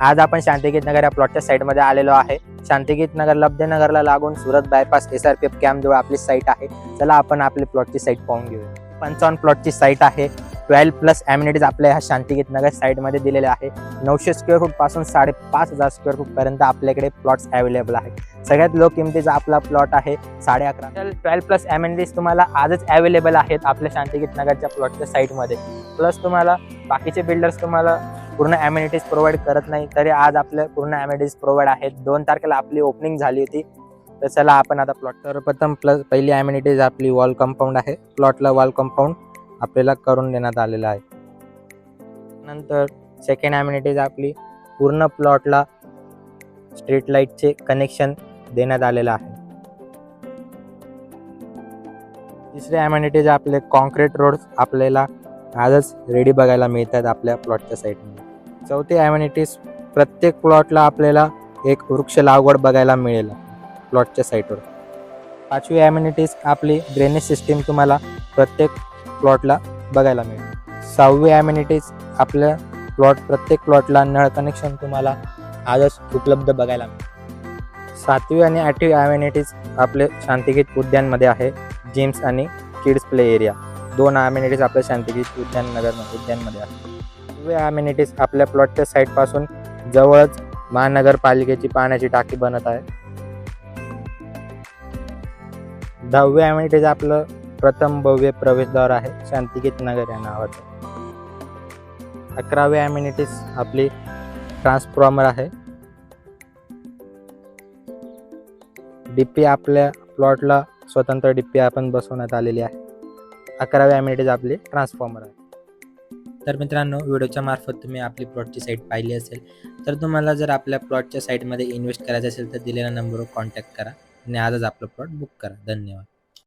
आज आपण शांतिगीत नगर या प्लॉटच्या साईडमध्ये आलेलो आहे. शांतिगीत नगर लब्धनगरला लागून Surat bypass S R P F कॅम्पजवळ आपली साईट आहे. चला आपण आपली प्लॉटची साईट पाहून घेऊया. पंचावन्न प्लॉटची साईट आहे. ट्वेल्व प्लस ॲम्युनिटीज आपल्या ह्या शांतिगीत नगर साईडमध्ये दिलेले आहे. नऊशे स्क्वेअर फूटपासून साडेपाच हजार स्क्वेअर फूट पर्यंत आपल्याकडे प्लॉट्स अवेलेबल आहे सगळ्यात लो किमतीचा आपला प्लॉट आहे साडे अकरा. ट्वेल्व प्लस ॲम्युनिटीज तुम्हाला आजच अवेलेबल आहेत आपल्या शांतिगीत नगरच्या प्लॉटच्या साईटमध्ये प्लस तुम्हाला बाकीचे बिल्डर्स तुम्हाला पूर्ण ॲम्युनिटीज प्रोव्हाइड करत नाही तरी आज आपल्या पूर्ण ॲम्युनिटीज प्रोव्हाइड आहेत. दोन तारखेला आपली ओपनिंग झाली होती. तर चला आपण आता प्लॉट सर्वप्रथम प्लस पहिली ॲम्युनिटीज आपली वॉल कंपाऊंड आहे. प्लॉटला वॉल कंपाऊंड आपल्याला करून देण्यात आलेलं आहे. नंतर सेकंड ॲम्युनिटीज आपली पूर्ण प्लॉटला स्ट्रीट लाईटचे कनेक्शन देण्यात आलेलं आहे. तिसरे ॲम्युनिटीज आपले कॉन्क्रीट रोड्स आपल्याला आजच रेडी बघायला मिळतात आपल्या प्लॉटच्या साईडने चौथी ॲम्युनिटीज प्रत्येक प्लॉटला आपल्याला एक वृक्ष लागवड बघायला मिळेल प्लॉटच्या साईटवर पाचवी ॲम्युनिटीज आपली ड्रेनेज सिस्टीम तुम्हाला प्रत्येक प्लॉटला बघायला मिळेल. सहावी ॲम्युनिटीज आपल्या प्लॉट प्रत्येक प्लॉटला नळ कनेक्शन तुम्हाला आजच उपलब्ध बघायला मिळेल. सातवी आणि आठवी ॲम्युनिटीज आपले शांतिगीत उद्यानमध्ये आहे जिम्स आणि किड्स प्ले एरिया दोन ॲम्युनिटीज आपल्या शांतिगीत उद्यान नगर उद्यानमध्ये आहे. नववी ॲम्युनिटीज आपल्या प्लॉटच्या साईडपासून जवळच महानगरपालिकेची पाण्याची टाकी बनत आहे. दहावी ॲम्युनिटीज आपलं प्रथम भव्य प्रवेशद्वार आहे शांतिगीत नगर या नावाचं. अकरावी ॲम्युनिटीज आपली ट्रान्सफॉर्मर आहे. डीपी आपल्या प्लॉटला स्वतंत्र डीपी आपण बसवण्यात आलेली आहे. अकरावी ॲम्युनिटीज आपली ट्रान्सफॉर्मर आहे. तर मित्रांनो व्हिडिओच्या मार्फत तुम्ही आपली प्लॉटची साईट पाहिली असेल तर तुम्हाला जर आपल्या प्लॉटच्या साईटमध्ये इन्व्हेस्ट करायचं असेल तर दिलेल्या नंबरवर कॉन्टॅक्ट करा आणि आजच आपलं प्लॉट बुक करा. धन्यवाद.